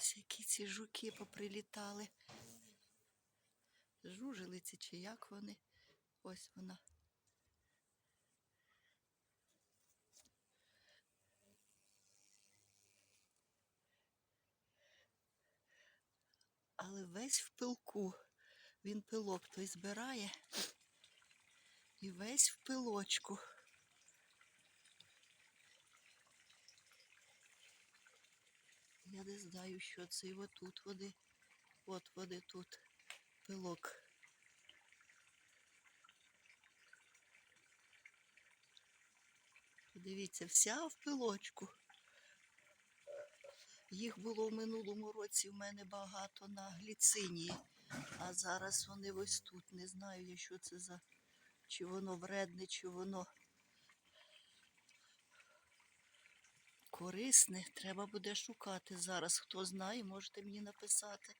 Ось які ці жуки поприлітали. Жужелиці чи як вони. Ось вона. Але весь в пилку. Він пилок той збирає. І весь в пилочку. Я не знаю, що це. І отут вони. От вони тут. Пилок. Подивіться, вся в пилочку. Їх було в минулому році в мене багато на гліцинії, а зараз вони ось тут. Не знаю я, що це за. Чи воно вредне, чи воно корисне. Треба буде шукати зараз. Хто знає, можете мені написати.